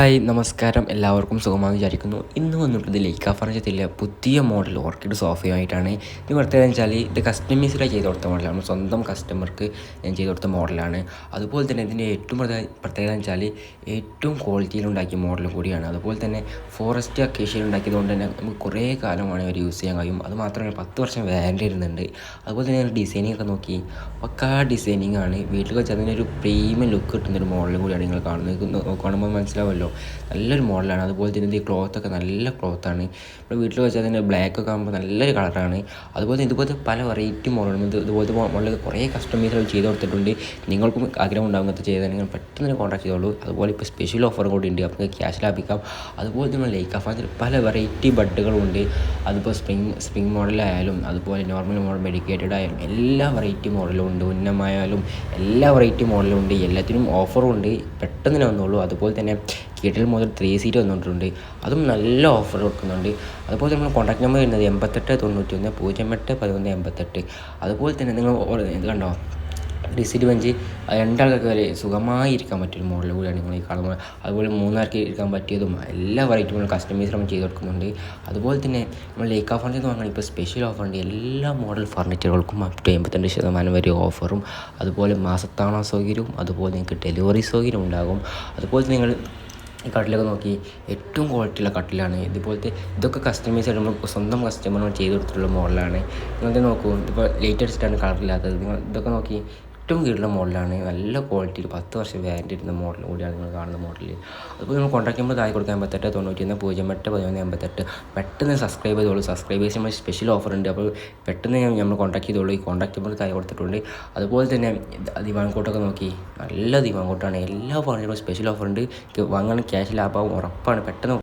Hi നമസ്കാരം. എല്ലാവർക്കും സുഖമാണെന്ന് വിചാരിക്കുന്നു. ഇന്ന് വന്നിട്ടുള്ളത് ലൈക്ക ഫർണിച്ചറിലെ പുതിയ മോഡൽ ഓർക്കിഡ് സോഫയുമായിട്ടാണ് ഇത് പ്രത്യേകത വെച്ചാൽ ഇത് കസ്റ്റമൈസ്ഡായി ചെയ്ത് കൊടുത്ത മോഡലാണ് സ്വന്തം കസ്റ്റമർക്ക് ഞാൻ ചെയ്ത് കൊടുത്ത മോഡലാണ് അതുപോലെ തന്നെ ഇതിന്റെ ഏറ്റവും പ്രത്യേകത വെച്ചാൽ ഏറ്റവും ക്വാളിറ്റിയിൽ ഉണ്ടാക്കിയ മോഡൽ കൂടിയാണ്. അതുപോലെ തന്നെ ഫോറസ്റ്റ് അക്കേഷ്യയിൽ ഉണ്ടാക്കിയതുകൊണ്ട് തന്നെ നമുക്ക് കുറേ കാലമാണ് ഇവർ യൂസ് ചെയ്യാൻ കഴിയും. അത് മാത്രമല്ല പത്ത് വർഷം വാറന്റി വരുന്നുണ്ട് അതുപോലെ തന്നെ ഞാൻ ഡിസൈനിങ് ഒക്കെ നോക്കി. പക്കാ ഡിസൈനിങ് ആണ്. വീട്ടിൽ വെച്ചാൽ അതിനൊരു പ്രീമിയം ലുക്ക് കിട്ടുന്ന ഒരു മോഡൽ കൂടിയാണ് നിങ്ങൾ കാണുന്നത്. കാണുമ്പോൾ നോ- മനസ്സിലാവുമല്ലോ നല്ലൊരു മോഡലാണ്. അതുപോലെ തന്നെ ഈ ക്ലോത്ത് ഒക്കെ നല്ല ക്ലോത്താണ് ഇപ്പോൾ വീട്ടിൽ വെച്ചാൽ തന്നെ ബ്ലാക്ക് ഒക്കെ ആകുമ്പോൾ നല്ലൊരു കളറാണ് അതുപോലെ ഇതുപോലത്തെ പല വെറൈറ്റി മോഡലും ഇത് ഇതുപോലത്തെ മോഡൽ കുറേ കസ്റ്റമൈസുകൾ ചെയ്ത് കൊടുത്തിട്ടുണ്ട്. നിങ്ങൾക്കും ആഗ്രഹം ഉണ്ടാകും ഇങ്ങനത്തെ ചെയ്താൽ നിങ്ങൾ പെട്ടെന്ന് തന്നെ കോൺടാക്ട് ചെയ്തോളൂ. അതുപോലെ ഇപ്പോൾ സ്പെഷ്യൽ ഓഫർ കൂടി ഉണ്ട്. അപ്പോൾ ക്യാഷ് ലാഭിക്കാം. അതുപോലെ തന്നെ ലൈക്ക് അഫാസിൽ പല വെറൈറ്റി ബഡുകളുണ്ട് അതിപ്പോൾ സ്പ്രിങ് സ്പ്രിങ് മോഡലായാലും അതുപോലെ നോർമൽ മോഡൽ മെഡിക്കേറ്റഡ് ആയാലും എല്ലാ വെറൈറ്റി മോഡലും ഉണ്ട് ഉന്നമായാലും എല്ലാ വെറൈറ്റി മോഡലും ഉണ്ട് എല്ലാത്തിനും ഓഫറും ഉണ്ട് പെട്ടെന്ന് തന്നെ വന്നോളൂ. അതുപോലെ തന്നെ കീട്ടിൽ മുതൽ ത്രീ സീറ്റ് വന്നിട്ടുണ്ട് അതും നല്ല ഓഫർ കൊടുക്കുന്നുണ്ട്. അതുപോലെ നമ്മൾ കോൺടാക്ട് നമ്പർ വരുന്നത് എൺപത്തെട്ട് തൊണ്ണൂറ്റി ഒന്ന് പൂജ്യം എട്ട് പതിനൊന്ന് എൺപത്തെട്ട്. അതുപോലെ തന്നെ നിങ്ങൾ കണ്ടോ? ഡിസിറ്റ് ബെഞ്ച് വരെ സുഖമായി ഇരിക്കാൻ പറ്റിയൊരു മോഡൽ കൂടിയാണ് നിങ്ങൾ ഈ കാണുന്നത്. അതുപോലെ മൂന്നാർക്ക് ഇരിക്കാൻ പറ്റിയതും എല്ലാ വെറൈറ്റി കസ്റ്റമൈസ് നമ്മൾ ചെയ്ത് കൊടുക്കുന്നുണ്ട്. അതുപോലെ തന്നെ നമ്മൾ ലേക്ക് ഓഫറിൽ നിന്ന് വാങ്ങണം ഇപ്പോൾ സ്പെഷ്യൽ ഉണ്ട്. എല്ലാ മോഡൽ ഫർണിച്ചറുകൾക്കും അപ് ടു എൺപത്തിരണ്ട് ശതമാനം വരെ ഓഫറും അതുപോലെ മാസത്താണ സൗകര്യവും അതുപോലെ നിങ്ങൾക്ക് ഡെലിവറി സൗകര്യം ഉണ്ടാകും. അതുപോലെ നിങ്ങൾ ഈ കട്ടിലൊക്കെ നോക്കി ഏറ്റവും ക്വാളിറ്റിയുള്ള കട്ടിലാണ്. ഇതുപോലത്തെ ഇതൊക്കെ കസ്റ്റമൈസ് ആയിട്ട് നമ്മൾ സ്വന്തം നമ്മൾ ചെയ്ത് കൊടുത്തിട്ടുള്ള മോഡലാണ് നിങ്ങൾ നോക്കൂ. ഇതിപ്പോൾ ലേറ്റ് അടിച്ചിട്ടാണ് കളറില്ലാത്തത് നിങ്ങൾ ഇതൊക്കെ നോക്കി ഏറ്റവും കീഴിലുള്ള മോഡലാണ് നല്ല ക്വാളിറ്റിയിൽ പത്ത് വർഷം വാരന്റി ഇരുന്ന മോഡൽ കൂടിയാണ് നിങ്ങൾ കാണുന്ന മോഡൽ അതുപോലെ നമ്മൾ കോൺടാക്ട് ചെയ്യുമ്പോൾ താഴെ കൊടുക്കാൻ എൺപത്തെട്ട് തൊണ്ണൂറ്റി ഒന്ന് പൂജ്യം എട്ട് പതിനൊന്ന് എൺപത്തെട്ട്. പെട്ടെന്ന് സബ്സ്ക്രൈബ് ചെയ്തോളൂ. സബ്സ്ക്രൈബേഴ്സ് നമ്മൾ സ്പെഷ്യൽ ഓഫർ ഉണ്ട്. അപ്പോൾ പെട്ടെന്ന് നമ്മൾ കോൺടാക്ട് ചെയ്തോളൂ. ഈ കോൺടാക്ട് നമ്പർ താഴെ കൊടുത്തിട്ടുണ്ട് അതുപോലെ തന്നെ ദിവാൻകോട്ടൊക്കെ നോക്കി. നല്ല ദിവാൻകോട്ടാണ്. എല്ലാ ഫോണിലും സ്പെഷ്യൽ ഓഫർ ഉണ്ട്. വാങ്ങാൻ ക്യാഷ് ലാഭമാവും ഉറപ്പാണ്. പെട്ടെന്ന്